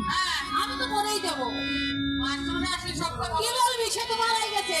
হ্যাঁ, আমি তো মনেই দেবো। কি বলবি সে তো মারাই গেছে।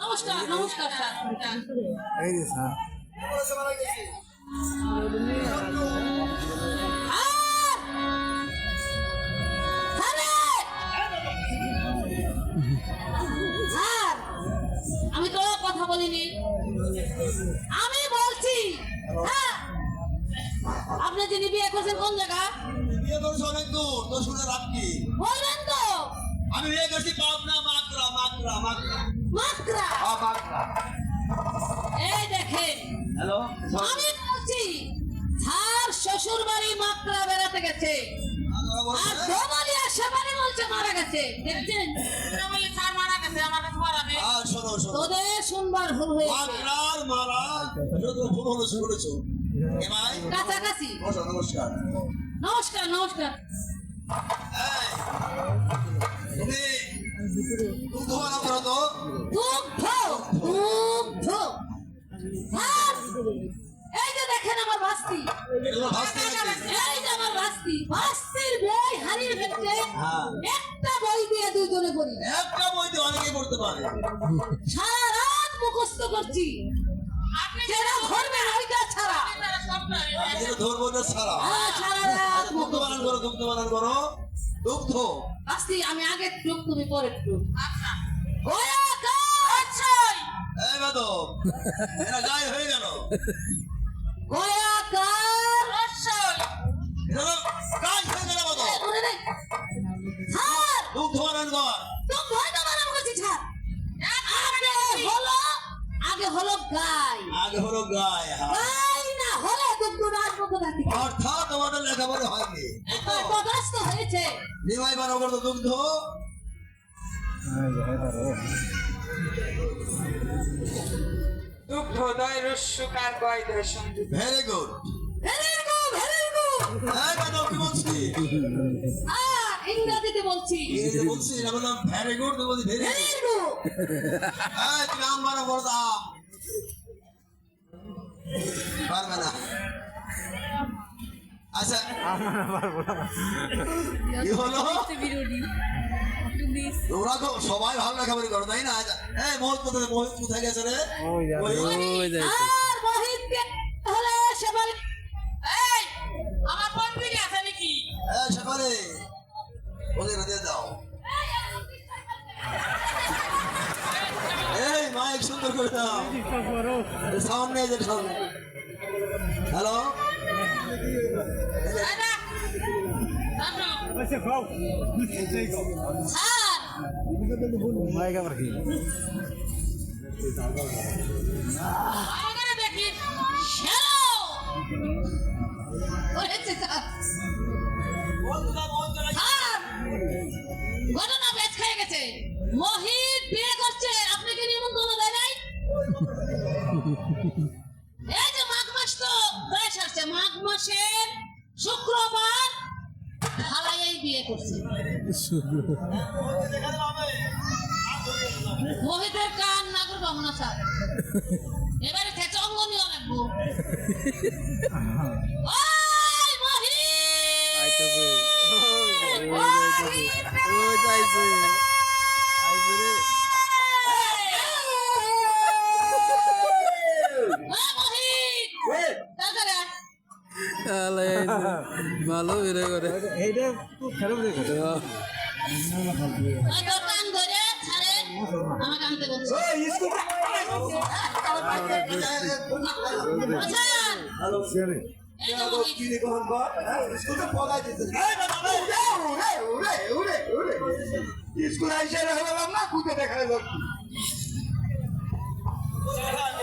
নমস্কার নমস্কার স্যার। এই যে স্যার। স্যার আমি তো কথা বলিনি। আমি বলছি হ্যাঁ আপনি যিনি বিয়ে করছেন কোন জায়গা? বিয়ে করছ অনেক দূর তো শুনে লাভ বলবেন তো। আমি বিয়ে করছি পাবনা। গেছে দেখছেন? মারা গেছে আমার কাছে মারাবে শোনো শোনো। তোদের শুনবার ভুল হয়েছে। মাকড়ার মারা শুধু শুনো শুনেছো এমাই কাছাকাছি। বসো নমস্কার। নমস্কার নমস্কার। এই, তুমি দুধ বানা করো তো? দুগ্ধ দুগ্ধ এই যে দেখেন আমার বাস্তি? এই যে আমার বাস্তি। বাস্তির সারা রাত মুখস্থ করছি। যেটা ধরবেন ওইটা ছাড়া। ধরবো না ছাড়া। হ্যাঁ, সারা রাত আচ্ছা, দুগ্ধ বানান করো দুগ্ধ বানান করো। দুগ্ধ। বাস্তি আমি আগে টুক তুমি পরে টুক এই বাদব এরা গায়ে হয়ে গেল। আগে হলো গাই। আগে হলো গায়ে হ্যাঁ। গাই না হলে দুগ্ধ রাজমুখ নাতি অর্থাৎ তোমাদের লেখাপড়া হয়নি। পদার্থ হয়েছে। নিমাই বানো করতো দুগ্ধ। দুগ্ধদয় রস্যকার বয় দর্শন very good very good very good বাদব কি বলছি। আর ইংরেজিতে বলছি ইংরেজি না বললাম ভেরি গুড তুমি বলছি ভেরি ভেরি গুড গুড এই তুমি আম করে দাও পারবে না। আচ্ছা কি হলো? তোমরা তো সবাই ভালো লেখাপড়ি করো তাই না? আচ্ছা, এই মোহিত কোথায় মোহিত কোথায় গেছে রে? ওই ওই আর মোহিতকে শ্যালো করেছে স্যার। স্যার ঘটনা বেচ খেয়ে গেছে। মহিত মোহিতের কান না করব মনে স্যার। এবারে লাগবো আইছে। ভালো বেড়ে করে এইটা খুব খারাপ দেখো ওই তোর কান ধরে ছাড়ে আমাকে আনতে বলছে আচ্ছা, স্কুলে আইসা হলাম না কুতে দেখা যাচ্ছে